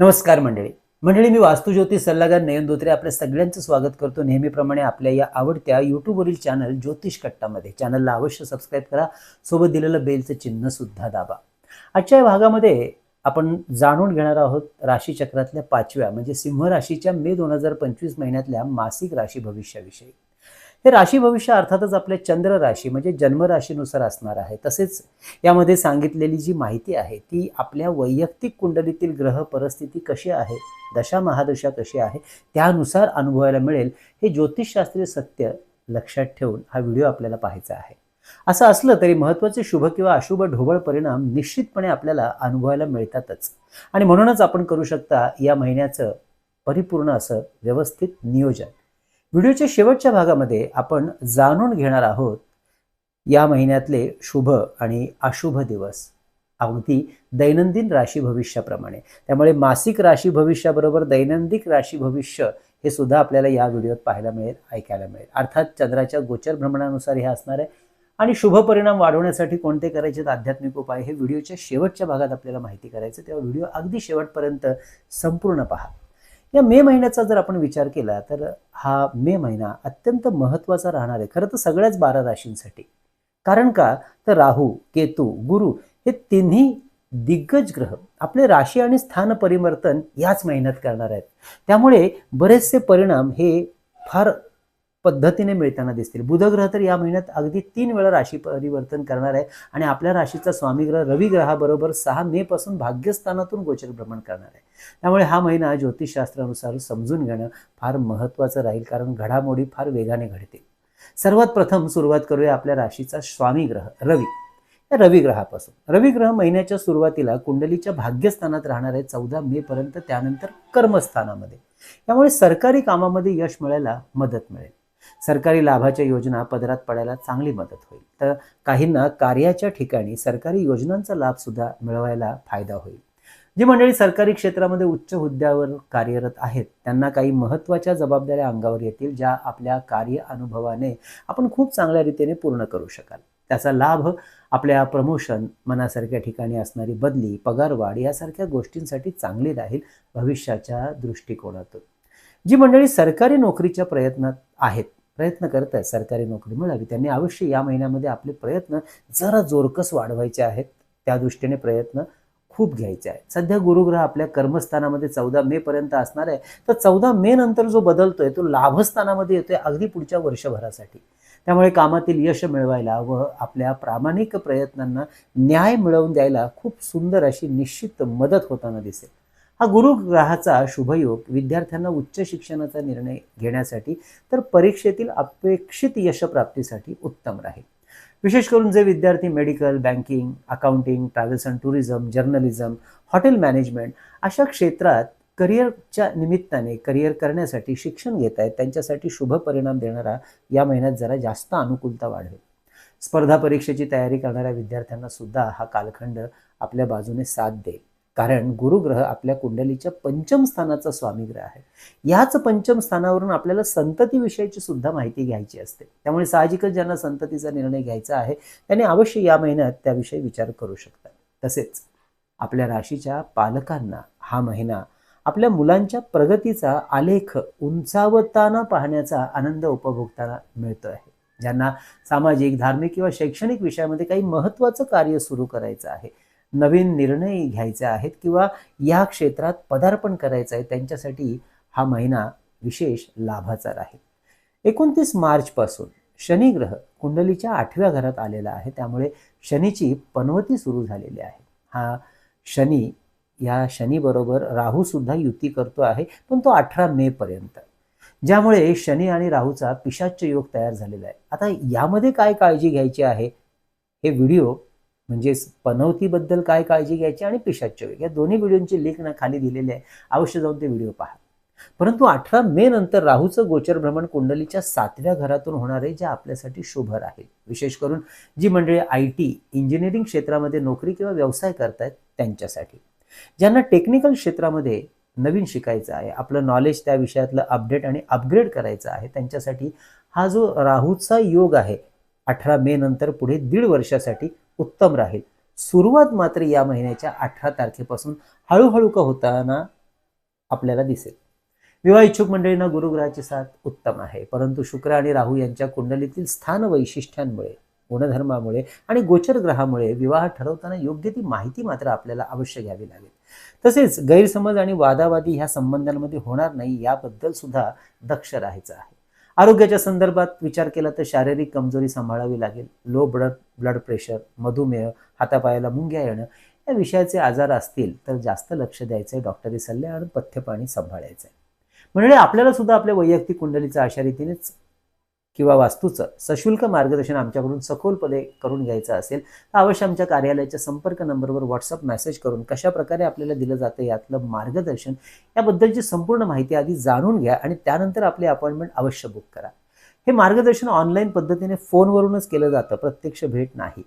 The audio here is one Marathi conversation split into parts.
नमस्कार मंडळी. मंडळी मी वास्तुज्योती सल्लागार नयन धोत्रे आपल्या सगळ्यांचं स्वागत करतो. नेहमीप्रमाणे आपल्या या आवडत्या यूट्यूबवरील चॅनल ज्योतिष कट्टामध्ये. चॅनलला अवश्य सबस्क्राईब करा. सोबत दिलेलं बेलचं चिन्ह सुद्धा दाबा. आजच्या या भागामध्ये आपण जाणून घेणार आहोत राशीचक्रातल्या पाचव्या म्हणजे सिंह राशीच्या मे दोन हजार पंचवीस महिन्यातल्या मासिक राशी भविष्याविषयी. हे राशी भविष्य अर्थातच आपल्या चंद्र राशी म्हणजे जन्मराशीनुसार असणार आहे. तसेच यामध्ये सांगितलेली जी माहिती आहे ती आपल्या वैयक्तिक कुंडलीतील ग्रह परिस्थिती कशी आहे दशा महादशा कशी आहे त्यानुसार अनुभवायला मिळेल. हे ज्योतिषशास्त्रीय सत्य लक्षात ठेवून हा व्हिडिओ आपल्याला पाहायचा आहे. असं असलं तरी महत्त्वाचे शुभ किंवा अशुभ ढोबळ परिणाम निश्चितपणे आपल्याला अनुभवायला मिळतातच. आणि म्हणूनच आपण करू शकता या महिन्याचं परिपूर्ण असं व्यवस्थित नियोजन. व्हिडिओच्या शेवटच्या भागामध्ये आपण जाणून घेणार आहोत या महिन्यातले शुभ आणि अशुभ दिवस अगदी दैनंदिन राशी भविष्याप्रमाणे. त्यामुळे मासिक राशी भविष्याबरोबर दैनंदिन राशी भविष्य हे सुद्धा आपल्याला या व्हिडिओत पाहायला मिळेल ऐकायला मिळेल. अर्थात चंद्राच्या गोचर भ्रमणानुसार हे असणार आहे आणि शुभ परिणाम वाढवण्यासाठी कोणते करायचे आहेत आध्यात्मिक उपाय हे व्हिडिओच्या शेवटच्या भागात आपल्याला माहिती करायचं तेव्हा व्हिडिओ अगदी शेवटपर्यंत संपूर्ण पहा. या मे महिन्याचा जर आपण विचार केला तर हा मे महिना अत्यंत महत्त्वाचा राहणार आहे. खरं तर सगळ्याच बारा राशींसाठी. कारण का? तर राहू केतू गुरु हे तिन्ही दिग्गज ग्रह आपले राशी आणि स्थान परिवर्तन याच महिन्यात करणार आहेत. त्यामुळे बरेचसे परिणाम हे फार पद्धतीने मिळताना दिसतील. बुधग्रह तर या महिन्यात अगदी तीन वेळा राशी परिवर्तन करणार आहे आणि आपल्या राशीचा स्वामीग्रह रवी ग्रहाबरोबर सहा मे पासून भाग्यस्थानातून गोचर भ्रमण करणार आहे. त्यामुळे हा महिना ज्योतिषशास्त्रानुसार समजून घेणं फार महत्त्वाचं राहील कारण घडामोडी फार वेगाने घडतील. सर्वात प्रथम सुरुवात करूया आपल्या राशीचा स्वामी ग्रह रवी. या रवी ग्रहापासून रवी ग्रह महिन्याच्या सुरुवातीला कुंडलीच्या भाग्यस्थानात राहणार आहे चौदा मे पर्यंत त्यानंतर कर्मस्थानामध्ये. त्यामुळे सरकारी कामामध्ये यश मिळायला मदत मिळेल. सरकारी लाभाच्या योजना पदरात पडायला चांगली मदत होईल. तर काहींना कार्याच्या ठिकाणी सरकारी योजनांचा लाभ सुद्धा मिळवायला फायदा होईल. जी मंडळी सरकारी क्षेत्रामध्ये उच्च हुद्द्यावर कार्यरत आहेत त्यांना काही महत्त्वाच्या जबाबदाऱ्या अंगावर येतील ज्या आपल्या कार्य अनुभवाने आपण खूप चांगल्या रीतीने पूर्ण करू शकाल. त्याचा लाभ आपल्या प्रमोशन मनासारख्या ठिकाणी असणारी बदली पगारवाढ यासारख्या गोष्टींसाठी चांगली राहील भविष्याच्या दृष्टिकोनातून. जी मंडळी सरकारी नोकरीच्या प्रयत्नात आहेत प्रयत्न करत आहेत सरकारी नोकरी मिळावी त्यांनी अवश्य या महिन्यामध्ये आपले प्रयत्न जरा जोरकस वाढवायचे आहेत. त्या दृष्टीने प्रयत्न खूप घ्यायचे आहेत. सध्या गुरुग्रह आपल्या कर्मस्थानामध्ये चौदा मे पर्यंत असणार आहे. तर चौदा मे नंतर जो बदलतोय तो लाभस्थानामध्ये येतोय अगदी पुढच्या वर्षभरासाठी. त्यामुळे कामातील यश मिळवायला व आपल्या प्रामाणिक प्रयत्नांना न्याय मिळवून द्यायला खूप सुंदर अशी निश्चित मदत होताना दिसेल. हा गुरुग्रहाचा शुभयोग विद्यार्थ्यांना उच्च शिक्षणाचा निर्णय घेण्यासाठी तर परीक्षेतील अपेक्षित यशप्राप्तीसाठी उत्तम राहील. विशेष करून जे विद्यार्थी medical banking accounting travels and tourism journalism hotel management अशा क्षेत्रात करिअरच्या निमित्ताने करिअर करण्यासाठी शिक्षण घेत आहेत त्यांच्यासाठी शुभ परिणाम देणारा या महिन्यात जरा जास्त अनुकूलता वाढवेल. स्पर्धा परीक्षेची तयारी करणाऱ्या विद्यार्थ्यांना सुद्धा हा कालखंड आपल्या बाजूने साथ देईल. कारण गुरुग्रह आपल्या कुंडलीच्या पंचम स्थानाचा स्वामीग्रह आहे. याच पंचम स्थानावरून आपल्याला संततीविषयीची सुद्धा माहिती घ्यायची असते. त्यामुळे साहजिकच ज्यांना संततीचा निर्णय घ्यायचा आहे त्यांनी अवश्य या महिन्यात त्याविषयी विचार करू शकतात. तसेच आपल्या राशीच्या पालकांना हा महिना आपल्या मुलांच्या प्रगतीचा आलेख उंचावताना पाहण्याचा आनंद उपभोगताना मिळतो आहे. ज्यांना सामाजिक धार्मिक किंवा शैक्षणिक विषयामध्ये काही महत्त्वाचं कार्य सुरू करायचं आहे नवीन निर्णय घ्यायचे आहेत किंवा या क्षेत्रात पदार्पण करायचं आहे त्यांच्यासाठी हा महिना विशेष लाभाचा राहील. एकोणतीस मार्चपासून शनिग्रह कुंडलीच्या आठव्या घरात आलेला आहे. त्यामुळे शनीची पनवती सुरू झालेली आहे. हा शनी या शनीबरोबर राहूसुद्धा युती करतो आहे पण तो अठरा मे पर्यंत. ज्यामुळे शनी आणि राहूचा पिशाच्य योग तयार झालेला आहे. आता यामध्ये काय काळजी घ्यायची आहे? हे व्हिडिओ म्हणजेच पनवतीबद्दल काय काळजी घ्यायची आणि पिशाच्य वेग. या दोन्ही व्हिडिओंची लिंक ना खाली दिलेली आहे. अवश्य जाऊन ते व्हिडिओ पहा. परंतु अठरा मे नंतर राहूचं गोचर भ्रमण कुंडलीच्या सातव्या घरातून होणार आहे जे आपल्यासाठी शुभ राहील विशेष करून जी मंडळी आय टी इंजिनिअरिंग क्षेत्रामध्ये नोकरी किंवा व्यवसाय करतायत त्यांच्यासाठी. ज्यांना टेक्निकल क्षेत्रामध्ये नवीन शिकायचं आहे आपलं नॉलेज त्या विषयातलं अपडेट आणि अपग्रेड करायचं आहे त्यांच्यासाठी हा जो राहूचा योग आहे अठरा मे नंतर पुढे दीड वर्षासाठी उत्तम राहील. सुरुवात मात्र या महिन्याच्या अठरा तारखेपासून हळूहळू का होताना आपल्याला दिसेल. विवाह इच्छुक मंडळींना गुरुग्रहाची साथ उत्तम आहे. परंतु शुक्र आणि राहू यांच्या कुंडलीतील स्थान वैशिष्ट्यांमुळे गुणधर्मामुळे आणि गोचर ग्रहामुळे विवाह ठरवताना योग्य ती माहिती मात्र आपल्याला अवश्य घ्यावी लागेल. तसेच गैरसमज आणि वादावादी ह्या संबंधांमध्ये होणार नाही याबद्दल सुद्धा दक्ष राहायचं आहे. आरोग्याच्या संदर्भात विचार केला तर शारीरिक कमजोरी सांभाळावी लागेल. लो ब्लड ब्लड प्रेशर मधुमेह हातापायाला मुंग्या येणं या विषयाचे आजार असतील तर जास्त लक्ष द्यायचं आहे डॉक्टरी सल्ले आणि पथ्यपाणी सांभाळायचं आहे म्हणजे आपल्याला सुद्धा आपल्या वैयक्तिक कुंडलीचं अशा रीतीनेच किंवा वास्तूचं सशुल्क मार्गदर्शन आमच्याकडून सखोलपणे करून घ्यायचं असेल तर अवश्य आमच्या कार्यालयाच्या संपर्क नंबरवर व्हॉट्सअप मेसेज करून कशाप्रकारे आपल्याला दिलं जातं यातलं मार्गदर्शन याबद्दलची संपूर्ण माहिती आधी जाणून घ्या आणि त्यानंतर आपली अपॉइंटमेंट अवश्य बुक करा. हे मार्गदर्शन ऑनलाईन पद्धतीने फोनवरूनच केलं जातं प्रत्यक्ष भेट नाही.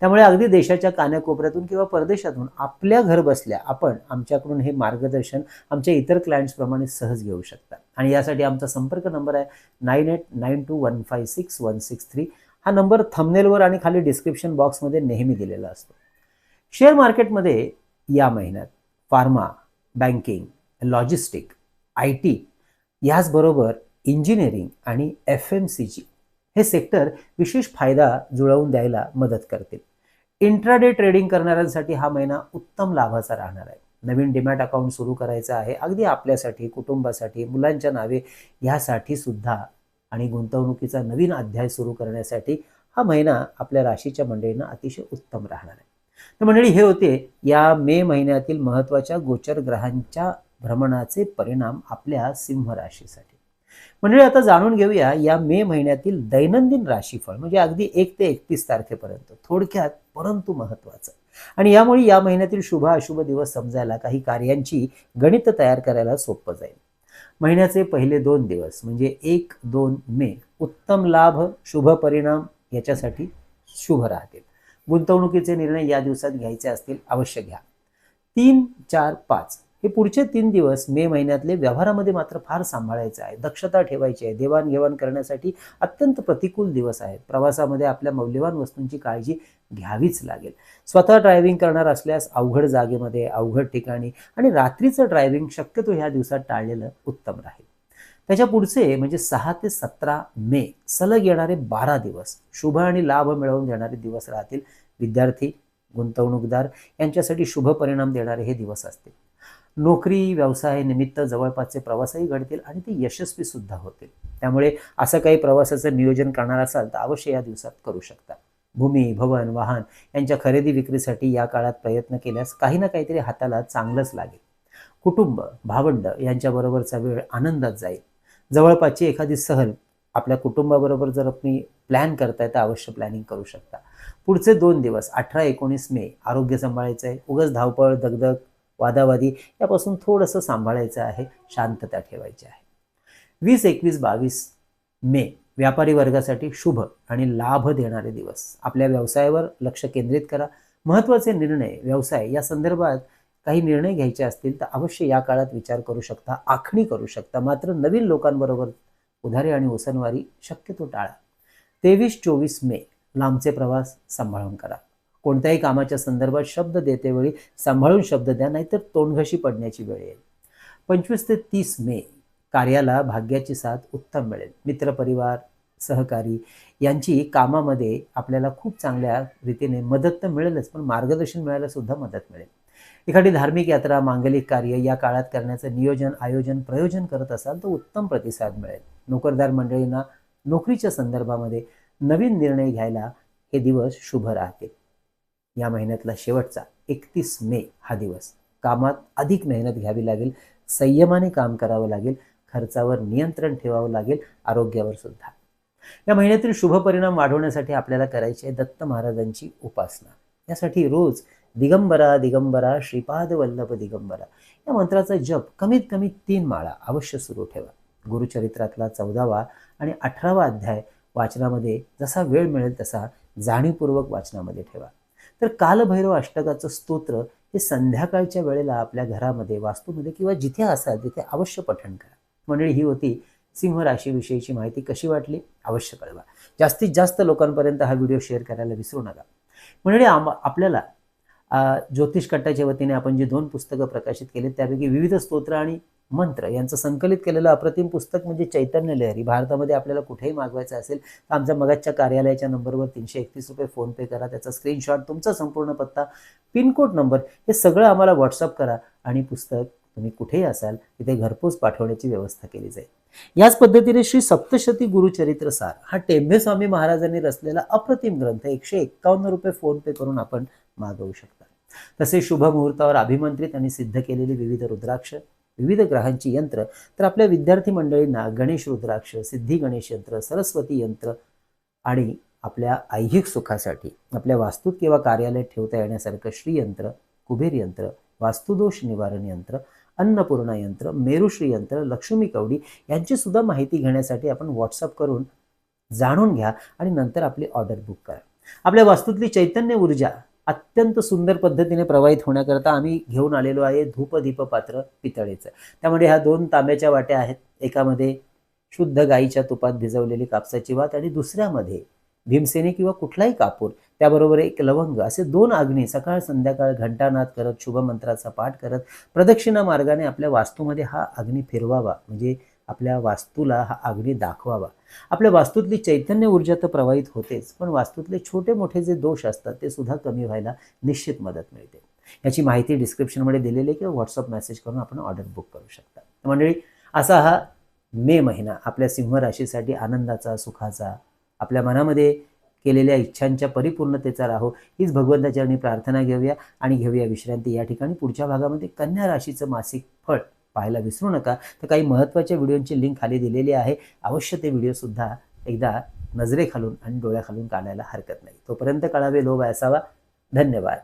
त्यामुळे अगदी देशाच्या कान्याकोपऱ्यातून किंवा परदेशातून आपल्या घर बसल्या आपण आमच्याकडून हे मार्गदर्शन आमच्या इतर क्लायंट्सप्रमाणे सहज घेऊ शकता. आणि यासाठी आमचा संपर्क नंबर आहे nine eight nine two one five six one six three. हा नंबर थंबनेलवर आणि खाली डिस्क्रिप्शन बॉक्समध्ये नेहमी दिलेला असतो. शेअर मार्केटमध्ये या महिन्यात pharma banking logistic I T याचबरोबर इंजिनिअरिंग आणि एफ एम सी जी हे सेक्टर विशेष फायदा जुळवून द्यायला मदत करतील. इंट्राडे ट्रेडिंग करणाऱ्यांसाठी हा महिना उत्तम लाभाचा राहणार आहे. नवीन डिमॅट अकाउंट सुरू करायचं आहे. अगदी आपल्यासाठी कुटुंबासाठी मुलांच्या नावे ह्यासाठी सुद्धा आणि गुंतवणुकीचा नवीन अध्याय सुरू करण्यासाठी हा महिना आपल्या राशीच्या मंडळींना अतिशय उत्तम राहणार आहे. तर मंडळी हे होते या मे महिन्यातील महत्त्वाच्या गोचर ग्रहांच्या भ्रमणाचे परिणाम आपल्या सिंह राशीसाठी. मंडळी आता जाणून घेऊया या मे महिन्यातील दैनंदिन राशीफळ. म्हणजे अगदी एक ते एकतीस तारखेपर्यंत. थोडक्यात परंतु महत्वाचं आणि यामुळे या महिन्यातील शुभ अशुभ दिवस समजायला काही कार्यांची गणित तयार करायला सोपं जाईल. महिन्याचे पहिले दोन दिवस म्हणजे एक दोन मे उत्तम लाभ शुभ परिणाम याच्यासाठी शुभ राहतील. गुंतवणुकीचे निर्णय या दिवसात घ्यायचे असतील अवश्य घ्या. तीन चार पाच हे पुढचे तीन दिवस मे महिन्यातले व्यवहारामध्ये मात्र फार सांभाळायचं आहे. दक्षता ठेवायची आहे. देवाणघेवाण करण्यासाठी अत्यंत प्रतिकूल दिवस आहेत. प्रवासामध्ये आपल्या मौल्यवान वस्तूंची काळजी घ्यावीच लागेल. स्वतः ड्रायव्हिंग करणार असल्यास अवघड जागेमध्ये अवघड ठिकाणी आणि रात्रीचं ड्रायव्हिंग शक्यतो ह्या दिवसात टाळलेलं उत्तम राहील. त्याच्या पुढचे म्हणजे सहा ते सतरा मे सलग येणारे बारा दिवस शुभ आणि लाभ मिळवून देणारे दिवस राहतील. विद्यार्थी गुंतवणूकदार यांच्यासाठी शुभ परिणाम देणारे हे दिवस असतील. नोकरी व्यवसाय निमित्त जवळपासचे प्रवासही घडतील आणि ते यशस्वी सुद्धा होतील. त्यामुळे असं काही प्रवासाचं नियोजन करणार असाल तर अवश्य या दिवसात करू शकता. भूमी भवन वाहन यांच्या खरेदी विक्रीसाठी या काळात प्रयत्न केल्यास काही ना काहीतरी हाताला चांगलंच लागेल. कुटुंब भावंड यांच्याबरोबरचा वेळ आनंदात जाईल. जवळपासची एखादी सहल आपल्या कुटुंबाबरोबर जर तुम्ही प्लॅन करताय तर अवश्य प्लॅनिंग करू शकता. पुढचे दोन दिवस अठरा एकोणीस मे आरोग्य सांभाळायचं आहे उगच धावपळ दगदग वादावादी यापासून थोडंसं सांभाळायचं आहे शांतता ठेवायची आहे. वीस एकवीस बावीस मे व्यापारी वर्गासाठी शुभ आणि लाभ देणारे दिवस. आपल्या व्यवसायावर लक्ष केंद्रित करा. महत्त्वाचे निर्णय व्यवसाय या संदर्भात काही निर्णय घ्यायचे असतील तर अवश्य या काळात विचार करू शकता आखणी करू शकता. मात्र नवीन लोकांबरोबर उधारी आणि उसनवारी शक्यतो टाळा. तेवीस चोवीस मे लांबचे प्रवास सांभाळून करा. कोणत्याही कामाच्या संदर्भात शब्द देतेवेळी सांभाळून शब्द द्या नाहीतर तोंडघशी पडण्याची वेळ येईल. पंचवीस ते तीस मे कार्याला भाग्याची साथ उत्तम मिळेल. मित्रपरिवार सहकारी यांची कामामध्ये आपल्याला खूप चांगल्या रीतीने मदत तर मिळेलच पण मार्गदर्शन मिळायला सुद्धा मदत मिळेल. एखादी धार्मिक यात्रा मांगलिक कार्य या काळात करण्याचं नियोजन आयोजन प्रयोजन करत असाल तर उत्तम प्रतिसाद मिळेल. नोकरदार मंडळींना नोकरीच्या संदर्भामध्ये नवीन निर्णय घ्यायला हे दिवस शुभ राहतील. या महिन्यातला शेवटचा एकतीस मे हा दिवस. कामात अधिक मेहनत घ्यावी लागेल संयमाने काम करावं लागेल खर्चावर नियंत्रण ठेवावं लागेल आरोग्यावर सुद्धा. या महिन्यातील शुभ परिणाम वाढवण्यासाठी आपल्याला करायची आहे दत्त महाराजांची उपासना. यासाठी रोज दिगंबरा दिगंबरा श्रीपाद वल्लभ दिगंबरा. या मंत्राचा जप कमीत कमी तीन माळा अवश्य सुरू ठेवा. गुरुचरित्रातला चौदावा आणि अठरावा अध्याय वाचनामध्ये जसा वेळ मिळेल तसा जाणीवपूर्वक वाचनामध्ये ठेवा. तर कालभैरव अष्टकाचं स्तोत्र हे संध्याकाळच्या वेळेला आपल्या घरामध्ये वास्तूमध्ये किंवा जिथे असाल तिथे अवश्य पठण करा. मंडळी ही होती सिंह राशीविषयीची माहिती. कशी वाटली? अवश्य कळवा. जास्तीत जास्त लोकांपर्यंत हा व्हिडिओ शेअर करायला विसरू नका. मंडळी आम आपल्याला ज्योतिष कट्टाच्या वतीने आपण जी दोन पुस्तकं प्रकाशित केली त्यापैकी विविध स्तोत्र आणि मंत्र यांचं संकलित केलेलं अप्रतिम पुस्तक म्हणजे चैतन्य लहरी. भारतामध्ये आपल्याला कुठेही मागवायचं असेल तर आमच्या मगाच्या कार्यालयाच्या नंबरवर तीनशे एकतीस रुपये फोनपे करा. त्याचा स्क्रीनशॉट तुमचा संपूर्ण पत्ता पिनकोड नंबर हे सगळं आम्हाला व्हॉट्सअप करा आणि पुस्तक तुम्ही कुठेही असाल तिथे घरपोच पाठवण्याची व्यवस्था केली जाईल. याच पद्धतीने श्री सप्तशती गुरुचरित्र सार हा टेंभे स्वामी महाराजांनी रचलेला अप्रतिम ग्रंथ एकशे एक्कावन्न रुपये फोन पे करून आपण मागवू शकता. तसेच शुभ मुहूर्तावर अभिमंत्रित आणि सिद्ध केलेली विविध रुद्राक्ष विविध ग्रहांची यंत्र तर आपल्या विद्यार्थी मंडळींना गणेश रुद्राक्ष सिद्धी गणेश यंत्र सरस्वती यंत्र आणि आपल्या ऐहिक सुखासाठी आपल्या वास्तूत किंवा कार्यालयात ठेवता येण्यासारखं श्रीयंत्र कुबेर यंत्र वास्तुदोष निवारण यंत्र अन्नपूर्णा यंत्र मेरुश्री यंत्र लक्ष्मी कवडी यांची सुद्धा माहिती घेण्यासाठी आपण व्हॉट्सअप करून जाणून घ्या आणि नंतर आपली ऑर्डर बुक करा. आपल्या वास्तूतली चैतन्य ऊर्जा अत्यंत सुंदर पद्धतीने प्रवाहित होण्याकरता आम्ही घेऊन आलेलो आहे धूपदीप पात्र पितळेचं. त्यामध्ये ह्या दोन तांब्याच्या वाट्या आहेत. एकामध्ये शुद्ध गाईच्या तुपात भिजवलेली कापसाची वात आणि दुसऱ्यामध्ये भीमसेने किंवा कुठलाही कापूर त्याबरोबर एक लवंग असे दोन अग्नी सकाळ संध्याकाळ घंटानाद करत शुभमंत्राचा पाठ करत प्रदक्षिणा मार्गाने आपल्या वास्तूमध्ये हा अग्नी फिरवावा. म्हणजे आपल्या वास्तूला हा अग्नी दाखवावा. आपल्या वास्तूतली चैतन्य ऊर्जा तर प्रवाहित होतेच पण वास्तूतले छोटे मोठे जे दोष असतात ते सुद्धा कमी व्हायला निश्चित मदत मिळते. याची माहिती डिस्क्रिप्शनमध्ये दिलेली आहे किंवा व्हॉट्सअप मेसेज करून आपण ऑर्डर बुक करू शकता. मंडळी असा हा मे महिना आपल्या सिंह राशीसाठी आनंदाचा सुखाचा आपल्या मनामध्ये केलेल्या इच्छांच्या परिपूर्णतेचा राहो हीच भगवंताच्या प्रार्थना घेऊया आणि घेऊया विश्रांती. या ठिकाणी पुढच्या भागामध्ये कन्या राशीचं मासिक फळ पाहायला विसरू नका. तर काही महत्त्वाच्या व्हिडिओंची लिंक खाली दिलेली आहे. अवश्य ते व्हिडिओसुद्धा एकदा नजरेखालून आणि डोळ्याखालून काढायला हरकत नाही. तोपर्यंत कळावे लोभ असावा. धन्यवाद.